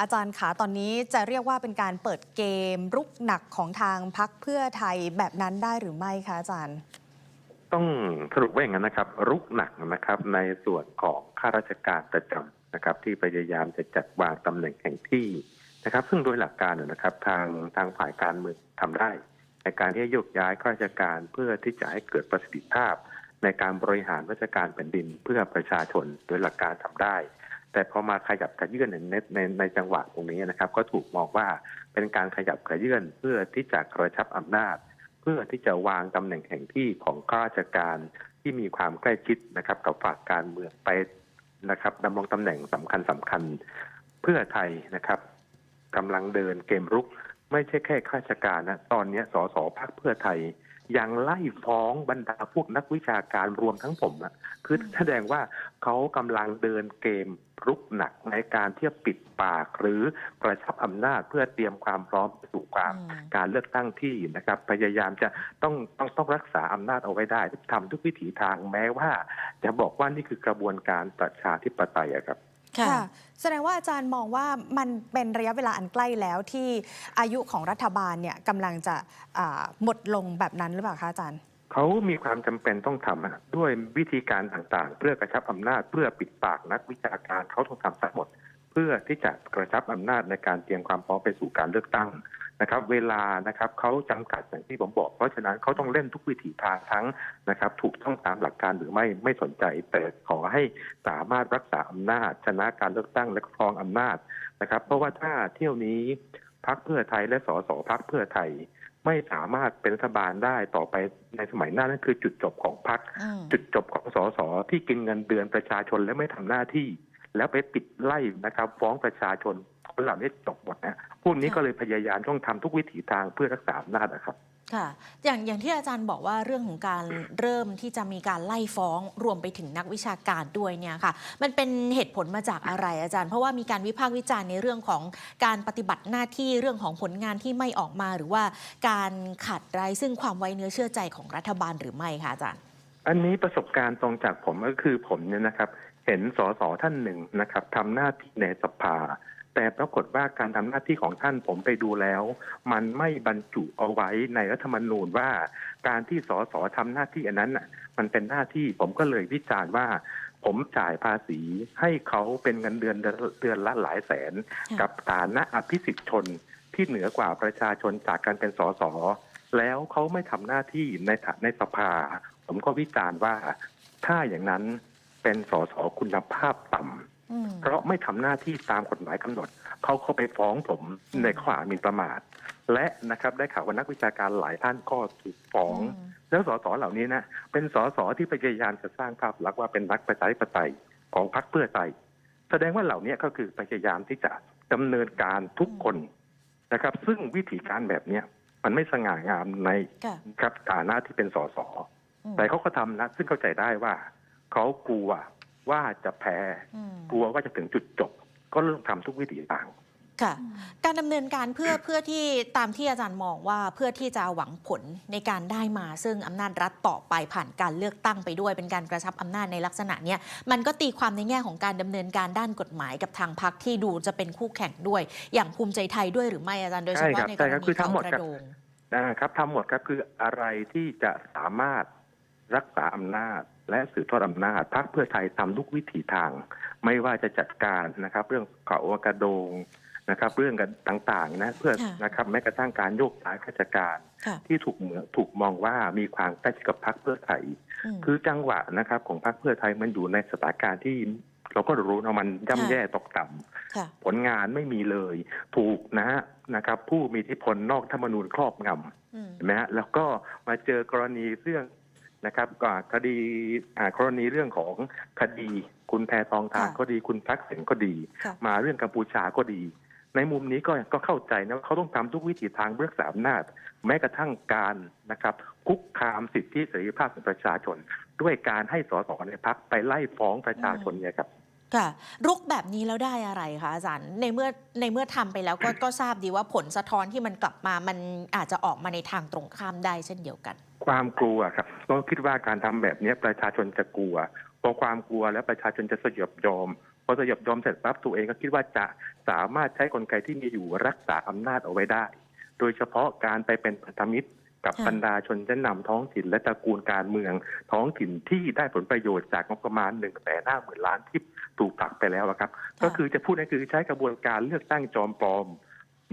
อาจารย์ขาตอนนี้จะเรียกว่าเป็นการเปิดเกมรุกหนักของทางพักเพื่อไทยแบบนั้นได้หรือไม่คะอาจารย์ ต้องสรุปว่าอย่างนั้นนะครับ รุกหนักนะครับในส่วนของข้าราชการประจำนะครับ ที่พยายามจะจัดวางตำแหน่งแห่งที่นะครับ ซึ่งโดยหลักการเนี่ยนะครับ ทางทางฝ่ายการเมืองทำได้ ในการที่จะโยกย้ายข้าราชการเพื่อที่จะให้เกิดประสิทธิภาพ ในการบริหารราชการแผ่นดินเพื่อประชาชนโดยหลักการทำได้ แต่พอมาขยับขยื่นในในในในจังหวะตรงนี้นะครับ ก็ถูกมองว่าเป็นการขยับขยื่นเพื่อที่จะกระชับอำนาจ เพื่อที่จะวางตำแหน่งแห่งที่ของข้าราชการที่มีความใกล้ชิดนะครับ กับฝ่ายการเมืองไปนะครับดำรงตำแหน่งสำคัญสำคัญ เพื่อไทยนะครับกำลังเดินเกมรุก ไม่ใช่แค่ข้าราชการนะตอนนี้สสพักเพื่อไทย ยังไล่ฟ้องบรรดาพวกนักวิชาการรวมทั้งผมนะคือแสดงว่าเขากำลังเดินเกมรุกหนักในการที่จะปิดปากหรือกระชับอำนาจเพื่อเตรียมความพร้อมสู่ความอืมการเลือกตั้งที่นะครับ พยายามจะต้องต้องต้องรักษาอำนาจเอาไว้ได้ทำทุกวิถีทางแม้ว่า จะบอกว่านี่คือกระบวนการประชาธิปไตยอะครับ ค่ะแสดงว่าอาจารย์มองว่ามันเป็นระยะเวลาอันใกล้แล้วที่อายุของรัฐบาลเนี่ยกำลังจะอ่าหมดลงแบบนั้นหรือเปล่าคะอาจารย์เขามีความจำเป็นต้องทำอะด้วยวิธีการต่างๆ เพื่อกระชับอำนาจเพื่อปิดปากนักวิชาการเขาต้องทำทั้งหมด เพื่อที่จะกระชับอำนาจในการเตรียมความพร้อมไปสู่การเลือกตั้ง นะครับเวลานะครับเขาจำกัดอย่างที่ผมบอก เพราะฉะนั้นเขาต้องเล่นทุกวิถีทางทั้งนะครับ ถูกต้องตามหลักการหรือไม่ไม่สนใจ แต่ขอให้สามารถรักษาอำนาจ ชนะการเลือกตั้งและครองอำนาจนะครับ เพราะว่าถ้าเที่ยวนี้พักเพื่อไทยและสสพักเพื่อไทย ไม่สามารถเป็นรัฐบาลได้ต่อไปในสมัยหน้านั่นคือจุดจบของพรรคอืมจุดจบของสสที่กินเงินเดือนประชาชนและไม่ทำหน้าที่ แล้วไปปิดไล่นะครับ ฟ้องประชาชนคนเหล่านี้จบหมดนะ พวกนี้ค่ะก็เลยพยายามต้องทำทุกวิถีทางเพื่อรักษาอำนาจนะครับค่ะอย่างอย่างที่อาจารย์บอกว่าเรื่องของการเริ่มที่จะมีการไล่ฟ้องรวมไปถึงนักวิชาการด้วยเนี่ยค่ะ มันเป็นเหตุผลมาจากอะไรอาจารย์ เพราะว่ามีการวิพากษ์วิจารณ์ในเรื่องของการปฏิบัติหน้าที่เรื่องของผลงานที่ไม่ออกมา หรือว่าการขัดไร้ซึ่งความไว้เนื้อเชื่อใจของรัฐบาลหรือไม่คะอาจารย์ อันนี้ประสบการณ์ตรงจากผมก็คือผมเนี่ยนะครับ เห็นสสท่านหนึ่งนะครับทำหน้าที่ในสภา แต่ปรากฏว่าการทำหน้าที่ของท่านผมไปดูแล้ว มันไม่บรรจุเอาไว้ในรัฐธรรมนูญว่า การที่สสทำหน้าที่อันนั้นน่ะมันเป็นหน้าที่ผมก็เลยวิจารณ์ว่า ผมจ่ายภาษีให้เขาเป็นเงินเดือนเดือนเดือนละหลายแสนค่ะกับฐานะอภิสิทธิชนที่เหนือกว่าประชาชนจากการเป็นสสแล้วเขาไม่ทำหน้าที่ในฐาในสภา ผมก็วิจารณ์ว่า ถ้าอย่างนั้นเป็นสสคุณภาพต่ำอืม เพราะไม่ทำหน้าที่ตามกฎหมายกำหนดเขาเข้าไปฟ้องผมในข้อหาหมิ่นประมาท และนะครับได้ข่าวว่านักวิชาการหลายท่านก็ถูกฟ้องอืมแล้วสสเหล่านี้นะเป็นสสที่พยายามจะสร้างภาพลักษณ์ว่าเป็นนักประชาธิปไตยของพรรคเพื่อไทยแสดงว่าเหล่านี้ก็คือพยายามที่จะดำเนินการทุกคนนะครับ ซึ่งวิธีการแบบเนี้ยมันไม่สง่างามในค่ะครับฐานะที่เป็นสสอืมแต่เขาก็ทำนะ ซึ่งเข้าใจได้ว่าเขากลัว ว่าจะแพ้อืมกลัวว่าจะถึงจุดจบ ก็เริ่มทำทุกวิถีทางค่ะ การดำเนินการเพื่อเพื่อที่ตามที่อาจารย์มองว่าเพื่อที่จะหวังผลในการได้มา ซึ่งอำนาจรัฐต่อไปผ่านการเลือกตั้งไปด้วย เป็นการกระชับอำนาจในลักษณะเนี้ยมันก็ตีความในแง่ของการดำเนินการด้านกฎหมายกับทางพรรคที่ดูจะเป็นคู่แข่งด้วย อย่างภูมิใจไทยด้วยหรือไม่อาจารย์โดยเฉใช่ครัพาะบในกใช่รครับณีคือทั้งหมดเขากครัระบโดงนะครับทั้งหมดก็คืออะไรที่จะสามารถรักษาอำนาจ และสืบทอดอำนาจพรรคเพื่อไทยทำทุกวิถีทาง ไม่ว่าจะจัดการนะครับ เรื่องเขากระโดงนะครับ เรื่องกันต่างๆนะเพื่อค่ะนะครับแม้กระทั่งการโยกย้ายข้าราชการค่ะที่ถูกเหมือนถูกมองว่ามีความใกล้ชิดกับพรรคเพื่อไทยมคือจังหวะนะครับของพรรคเพื่อไทยมันอยู่ในสถานการณ์ที่เราก็รู้นะมันย่ำค่ะแย่ตกต่ำค่ะผลงานไม่มีเลย ถูกนะฮะนะครับ ผู้มีอิทธิพลนอกธรรมนูญครอบงำอืมเห็นไหมฮะแล้วก็มาเจอกรณีเรื่อง นะครับอ่าคดีอ่ากรณีเรื่องของคดีคุณแพทองทานค่ะก็ดีคุณทักษิณก็ดีค่ะมาเรื่องกัมพูชาก็ดี ในมุมนี้ก็ก็เข้าใจนะว่าเขาต้องทำทุกวิถีทางเพื่อรักษาอำนาจ แม้กระทั่งการนะครับ คุกคามสิทธิเสรีภาพของประชาชน ด้วยการให้สสในพักไปไล่ฟ้องประชาชนเนี่ยครับค่ะรุกแบบนี้แล้วได้อะไรคะอาจารย์ในเมื่อในเมื่อทำไปแล้วก็ก็ทราบดีว่าผลสะท้อนที่มันกลับมามันอาจจะออกมาในทางตรงข้ามได้เช่นเดียวกัน ความกลัวครับก็คิดว่าการทำแบบนี้ประชาชนจะกลัวพอความกลัวแล้วประชาชนจะสยบยอมพอสยบยอมเสร็จปั๊บตัวเองก็คิดว่าจะสามารถใช้กลไกที่มีอยู่รักษาอำนาจเอาไว้ได้ โดยเฉพาะการไปเป็นพันธมิตรกับบรรดาชนชั้นนำท้องถิ่นและตระกูลการเมืองท้องถิ่นที่ได้ผลประโยชน์จากงบประมาณหนึ่งแสนห้าหมื่นล้านที่ถูกผลักไปแล้วอะครับ ก็คือจะพูดง่ายๆคือใช้กระบวนการเลือกตั้งจอมปลอม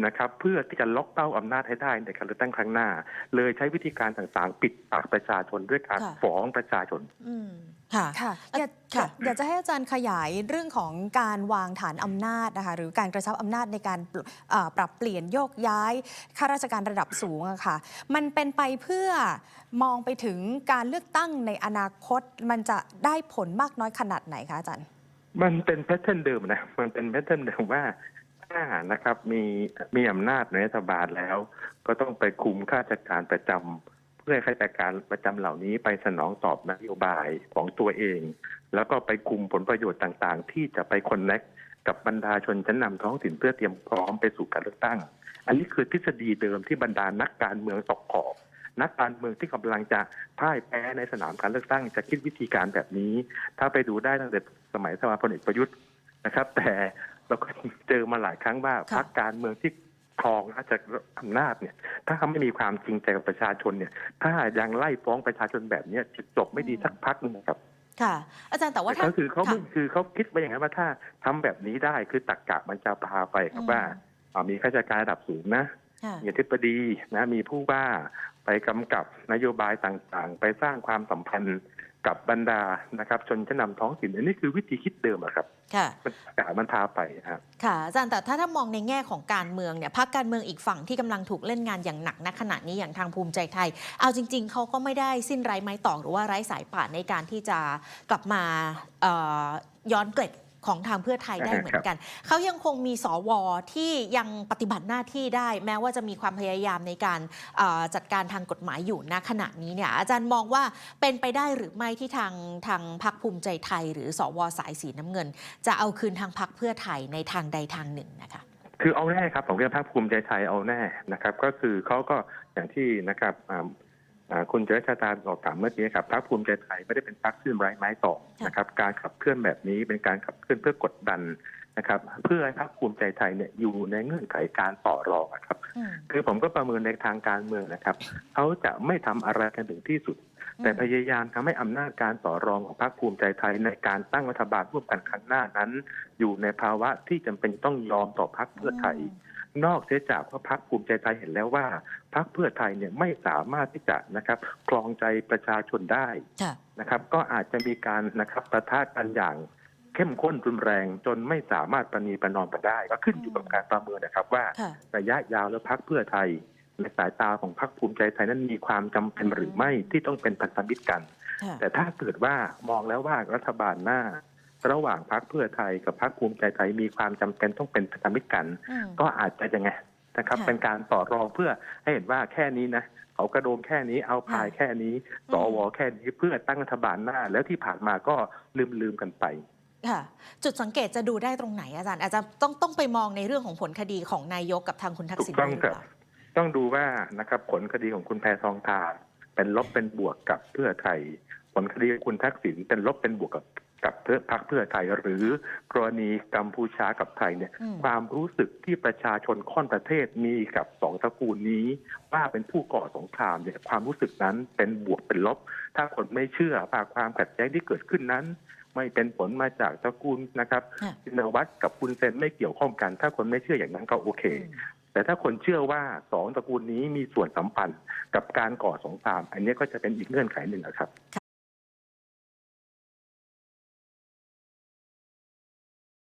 นะครับเพื่อที่จะล็อกเป้าอำนาจให้ได้ในการเลือกตั้งครั้งหน้า เลยใช้วิธีการต่างๆ ปิดปากประชาชนด้วยการค่ะฟ้องประชาชนอืมค่ะค่ะอะอยากค่ะอยากจะให้อาจารย์ขยายเรื่องของการวางฐานอำนาจนะคะหรือการกระชับอำนาจในการปรเอ่อปรับเปลี่ยนโยกย้ายข้าราชการระดับสูงอะค่ะ มันเป็นไปเพื่อมองไปถึงการเลือกตั้งในอนาคตมันจะได้ผลมากน้อยขนาดไหนคะอาจารย์ มันเป็นแพทเทิร์นเดิมนะมันเป็นแพทเทิร์นเดิมว่า ถ้านะครับมีมีอำนาจในรัฐบาลแล้ว ก็ต้องไปคุมข้าราชการประจำเพื่อข้าราชการประจำเหล่านี้ไปสนองตอบนโยบายของตัวเอง แล้วก็ไปคุมผลประโยชน์ต่างๆ ที่จะไปคอนเน c กับบรรดาชนชั้นนำท้องถิ่นเพื่อเตรียมพร้อมไปสู่การเลือกตั้ง อันนี้คือทฤษฎีเดิมที่บรรดานักการเมืองตกขอบนักการเมืองที่กำลังจะพ่ายแพ้ในสนามการเลือกตั้งจะคิดวิธีการแบบนี้ ถ้าไปดูได้ตั้งแต่สมัยสมัยพลเอกประยุทธ์นะครับ แต่ เราก็เจอมาหลายครั้งว่าค่ะพรรคการเมืองที่ครองราชอำนาจเนี่ย ถ้าไม่มีความจริงใจกับประชาชนเนี่ย ถ้ายังไล่ฟ้องประชาชนแบบเนี้ยจะจบไม่ดีสักพักหนึงนะครับ ค่ะ อาจารย์แต่ว่าถ้าก็คือเขาค่ะคือเขาคิดไปอย่างนั้นว่าถ้าทำแบบนี้ได้คือตักกะมันจะพาไปครับอืมว่าอ่ามีข้าราชการระดับสูงนะค่ะมีอธิบดีนะมีผู้ว่าไปกำกับนโยบายต่างๆ ไปสร้างความสัมพันธ์ กับบรรดานะครับชนชั้นนำท้องถิ่นอันนี้คือวิธีคิดเดิมอะครับค่ะมันกะมันพาไปครับค่ะอาจารย์แต่ถ้าถ้ามองในแง่ของการเมืองเนี่ยพรรคการเมืองอีกฝั่งที่กำลังถูกเล่นงานอย่างหนักณขณะนี้อย่างทางภูมิใจไทย เอาจริง ๆเขาก็ไม่ได้สิ้นไร้ไม้ตอกหรือว่าไร้สายป่านในการที่จะกลับมาเอ่อย้อนเกล็ด ของทางเพื่อไทยได้อ่าเหมือนกัน เขายังคงมีสวที่ยังปฏิบัติหน้าที่ได้ แม้ว่าจะมีความพยายามในการเอ่อจัดการทางกฎหมายอยู่ณขณะนี้เนี่ยอาจารย์มองว่าเป็นไปได้หรือไม่ที่ทางทางพรรคภูมิใจไทย หรือสวสายสีน้ำเงิน จะเอาคืนทางพรรคเพื่อไทยในทางใดทางหนึ่งนะคะคือเอาแน่ครับผมเรียกภาคภูมิใจไทยเอาแน่นะครับ ก็คือเขาก็อย่างที่นะครับอ่าอ่า คุณเจริญชาตาบอกกล่าวเมื่อกี้ครับพรรคภูมิใจไทยไม่ได้เป็นพรรคขึ้นไร้ไม้ต่อนะครับการขับเคลื่อนแบบนี้เป็นการขับเคลื่อนเพื่อกดดันนะครับ เพื่อให้พรรคภูมิใจไทยเนี่ยอยู่ในเงื่อนไขการต่อรองอะครับอืมคือผมก็ประเมินในทางการเมืองนะครับเขาจะไม่ทำอะไรกันถึงที่สุด แต่พยายามทำให้อำนาจการต่อรองของพรรคภูมิใจไทยในการตั้งรัฐบาลร่วมกันครั้งหน้านั้น อยู่ในภาวะที่จำเป็นต้องยอมต่อพรรคเพื่อไทย นอกเสียจากว่าพรรคภูมิใจไทยเห็นแล้วว่าพรรคเพื่อไทยเนี่ยไม่สามารถที่จะนะครับคลองใจประชาชนได้ค่ะนะครับ ก็อาจจะมีการนะครับประทะกันอย่างเข้มข้นรุนแรงจนไม่สามารถประนีประนอมกันได้ ก็ขึ้นอยู่กับการประเมินนะครับว่าค่ะระยะยาวแล้วพักเพื่อไทยในสายตาของพรรคภูมิใจไทยนั้นมีความจำเป็นหรือไม่ที่ต้องเป็นพันธมิตรกันค่ะแต่ถ้าเกิดว่ามองแล้วว่ารัฐบาลหน้า ระหว่างพรรคเพื่อไทยกับพรรคภูมิใจไทยมีความจำเป็นต้องเป็นพันธมิตรกันอืมก็อาจจะยังไงนะครับค่ะเป็นการต่อรองเพื่อให้เห็นว่าแค่นี้นะเขากระโดงแค่นี้เอาพายค่ะแค่นี้อืมสวแค่นี้เพื่อตั้งรัฐบาลหน้า แล้วที่ผ่านมาก็ลืมลืมๆกันไปค่ะจุดสังเกตจะดูได้ตรงไหนอาจารย์อาจจะต้องต้องไปมองในเรื่องของผลคดีของนายกกับทางคุณทักษิณถูกต้องด้วยหรือครับเปล่าต้องดูว่านะครับผลคดีของคุณแพทองทานเป็นลบเป็นบวกกับเพื่อไทย ผลคดีของคุณทักษิณเป็นลบเป็นบวกกับ กับเพื่อพรรคเพื่อไทยหรือกรณีกัมพูชากับไทยเนี่ยอืมความรู้สึกที่ประชาชนค่อนประเทศมีกับสองตระกูลนี้ ว่าเป็นผู้ก่อสงครามเนี่ยความรู้สึกนั้นเป็นบวกเป็นลบ ถ้าคนไม่เชื่อว่าความขัดแย้งที่เกิดขึ้นนั้น ไม่เป็นผลมาจากตระกูลนะครับค่ะชินวัตรกับคุณเซนไม่เกี่ยวข้องกัน ถ้าคนไม่เชื่ออย่างนั้นก็โอเคอืมแต่ถ้าคนเชื่อว่าสองตระกูลนี้มีส่วนสัมพันธ์กับการก่อสงคราม อันนี้ก็จะเป็นอีกเงื่อนไขหนึ่งนะครับ